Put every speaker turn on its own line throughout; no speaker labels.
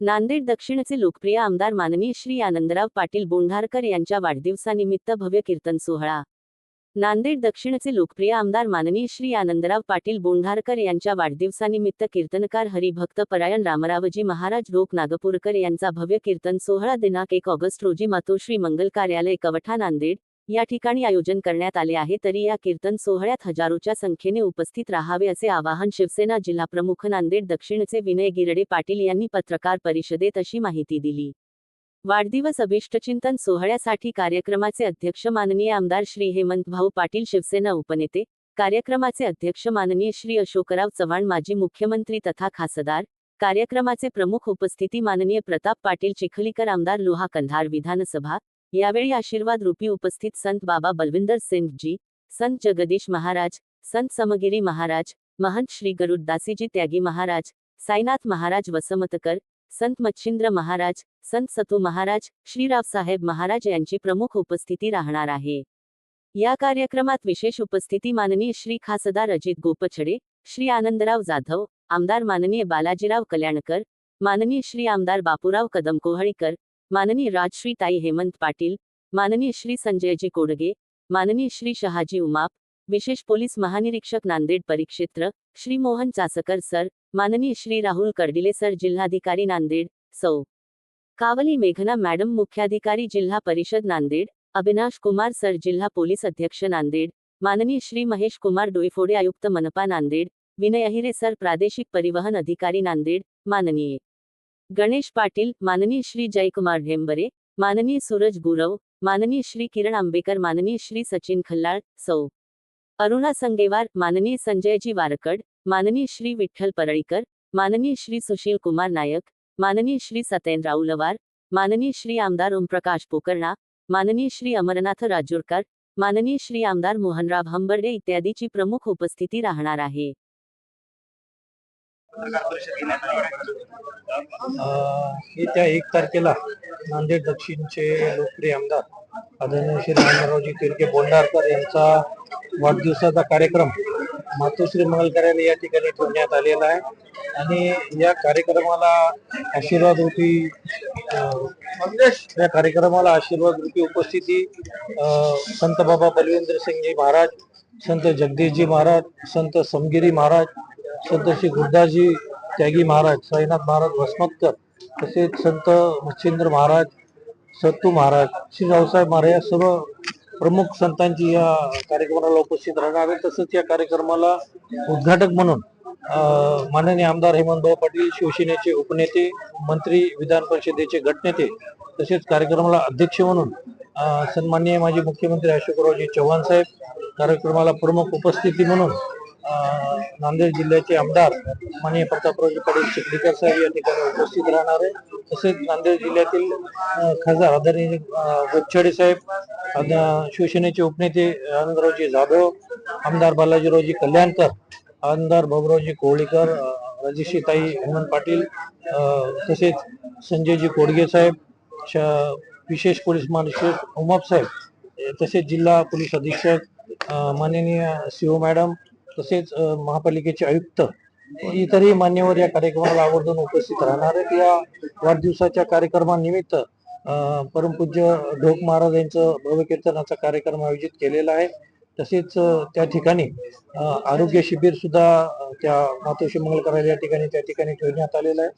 नांदेड दक्षिणचे लोकप्रिय आमदार माननीय श्री आनंदराव पाटील बोंढारकर यांच्या वाढदिवसानिमित्त भव्य कीर्तन सोहळा. नांदेड दक्षिणचे लोकप्रिय आमदार माननीय श्री आनंदराव पाटील बोंढारकर यांच्या वाढदिवसानिमित्त कीर्तनकार हरिभक्त परायण रामरावजी महाराज लोक नागपूरकर यांचा भव्य कीर्तन सोहळा दिनांक एक ऑगस्ट रोजी मातोश्री मंगल कार्यालय कवठा नांदेड या ठिकाणी आयोजन करण्यात आले आहे तरी या कीर्तन सोहळ्यात हजारोच्या संख्येने उपस्थित राहावे असे आवाहन शिवसेना जिल्हाप्रमुख नांदेड दक्षिणचे विनय गिरडे पाटील यांनी पत्रकार परिषदेत अशी माहिती दिली. वाढदिवस अभिष्टचिंतन सोहळ्यासाठी कार्यक्रमाचे अध्यक्ष माननीय आमदार श्री हेमंत भाऊ पाटील शिवसेना उपनेते कार्यक्रमाचे अध्यक्ष माननीय श्री अशोकराव चव्हाण माजी मुख्यमंत्री तथा खासदार कार्यक्रमाचे प्रमुख उपस्थिती माननीय प्रताप पाटील चिखलीकर आमदार लोहा कंधार विधानसभा यावेळी आशीर्वाद रूपी उपस्थित संत बाबा बलविंदर सिंगजी संत जगदीश महाराज, संत समगिरी महाराज, महंत श्री गरुडदासीजी त्यागी महाराज, साईनाथ महाराज वसमतकर, संत मच्छिंद्र महाराज, संत सतू महाराज श्रीरावसाहेब महाराज यांची प्रमुख उपस्थिती राहणार आहे. या कार्यक्रमात विशेष उपस्थिती माननीय श्री खासदार अजित गोपछडे, श्री आनंदराव जाधव, आमदार माननीय बालाजीराव कल्याणकर, माननीय श्री आमदार बापूराव कदम कोहळीकर माननीय राजश्री ताई हेमंत पाटील माननीय श्री संजयजी कोडगे माननीय श्री शहाजी उमाप विशेष पोलीस महानिरीक्षक नांदेड परिक्षेत्र श्री मोहन चासकर सर माननीय श्री राहुल कर्डिले सर जिल्हाधिकारी नांदेड सौ कावली मेघना मॅडम मुख्याधिकारी जिल्हा परिषद नांदेड अविनाश कुमार सर जिल्हा पोलीस अध्यक्ष नांदेड माननीय श्री महेश कुमार डोईफोडे आयुक्त मनपा नांदेड विनय अहिरे सर प्रादेशिक परिवहन अधिकारी नांदेड माननीय गणेश पाटील माननीय श्री जयकुमार ढेंबरे माननीय सूरज गुरव माननीय श्री किरण आंबेकर माननीय श्री सचिन खल्लाळ सौ. अरुणा संगेवार माननीय संजयजी वारकड माननीय श्री विठ्ठल परळीकर माननीय श्री सुशील कुमार नायक माननीय श्री सत्येन राऊलवार माननीय श्री आमदार ओमप्रकाश पोकर्णा माननीय श्री अमरनाथ राजूरकर माननीय श्री आमदार मोहनराव हंबर्डे इत्यादीची प्रमुख उपस्थिती राहणार आहे.
अं, येत्या एक तारखेला नांदेड दक्षिणचे लोकप्रिय आमदार आदरणीय श्री रामरावजी तिरके बोंडारकर यांचा वाढदिवसाचा कार्यक्रम मातोश्री मंगल कार्यालय या ठिकाणी ठेवण्यात आलेला आहे. आणि या कार्यक्रमाला आशीर्वाद रूपी या कार्यक्रमाला आशीर्वाद रूपी उपस्थिती अं, संत बाबा बलविंद्र सिंगजी महाराज संत जगदीशजी महाराज संत समगिरी महाराज संत श्री गुरुदासजी त्यागी महाराज साईनाथ महाराज वसमतकर तसेच संत मच्छिंद्र महाराज सत्तू महाराज श्री रावसाहेब महाराज या सर्व प्रमुख संतांची या कार्यक्रमाला उपस्थित राहणार आहे. तसंच या कार्यक्रमाला उद्घाटक म्हणून माननीय आमदार हेमंतभाऊ पाटील शिवसेनेचे उपनेते मंत्री विधान परिषदेचे गटनेते तसेच कार्यक्रमाला अध्यक्ष म्हणून सन्माननीय माजी मुख्यमंत्री अशोकरावजी चव्हाण साहेब कार्यक्रमाला प्रमुख उपस्थिती म्हणून नांदेड जिल्ह्याचे आमदार माननीय प्रतापरावजी पाटील चिखलीकर साहेब या ठिकाणी उपस्थित राहणार. आहे तसेच नांदेड जिल्ह्यातील खासदार आदरणीय अं, साहेब आद- शिवसेनेचे उपनेते आनंदरावजी जाधव आमदार बालाजीरावजी कल्याणकर आमदार बाबुरावजी कोहळीकर अं, राजेश्रीताई हेमंत पाटील तसेच संजयजी कोडगे साहेब श- विशेष पोलीस महानिरीक्षक उमाप साहेब तसेच जिल्हा पोलीस अधीक्षक माननीय सीओ मॅडम तसेच महापालिकेचे आयुक्त इतरही मान्यवर या कार्यक्रमाला आवर्जून उपस्थित राहणार आहेत. या वाढदिवसाच्या कार्यक्रमानिमित्त परमपूज्य ढोक महाराज यांचं भव्य कीर्तनाचा कार्यक्रम आयोजित केलेला आहे. तसेच त्या ठिकाणी आरोग्य शिबिर सुद्धा त्या मातोश्री मंगल या ठिकाणी त्या ठिकाणी ठेवण्यात आलेलं आहे.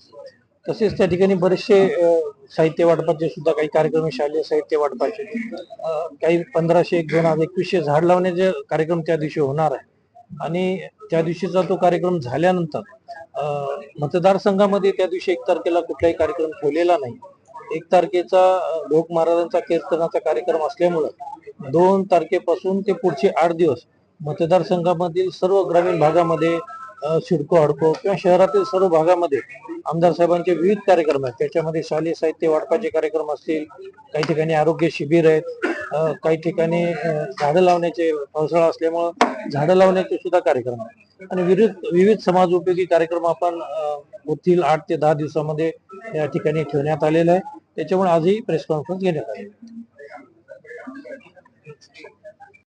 तसेच त्या ठिकाणी बरेचसे साहित्य वाटपाचे सुद्धा काही कार्यक्रम शालेय साहित्य वाटपाचे. काही पंधराशे एक दोन हजार एकवीसशे झाड लावण्याचे कार्यक्रम त्या दिवशी होणार आहे. आणि त्या दिवशीचा तो कार्यक्रम झाल्यानंतर मतदारसंघामध्ये त्या दिवशी एक तारखेला कुठलाही कार्यक्रम ठेवलेला नाही. एक तारखेचा लोक महाराजांचा कीर्तनाचा कार्यक्रम असल्यामुळं दोन तारखेपासून ते पुढचे आठ दिवस मतदारसंघामधील सर्व ग्रामीण भागामध्ये शिडको सिडको हडको किंवा शहरातील सर्व भागामध्ये आमदार साहेबांचे विविध कार्यक्रम आहेत. त्याच्यामध्ये शालेय साहित्य वाटपाचे कार्यक्रम असतील काही ठिकाणी आरोग्य शिबिर आहेत काही ठिकाणी झाडं लावण्याचे पावसाळा असल्यामुळं झाडं लावण्याचे सुद्धा कार्यक्रम आहे आणि विविध विविध समाज उपयोगी कार्यक्रम आपण पुढील आठ ते दहा दिवसामध्ये या ठिकाणी ठेवण्यात आलेला आहे. त्याच्यामुळे आजही प्रेस कॉन्फरन्स घेण्यात आली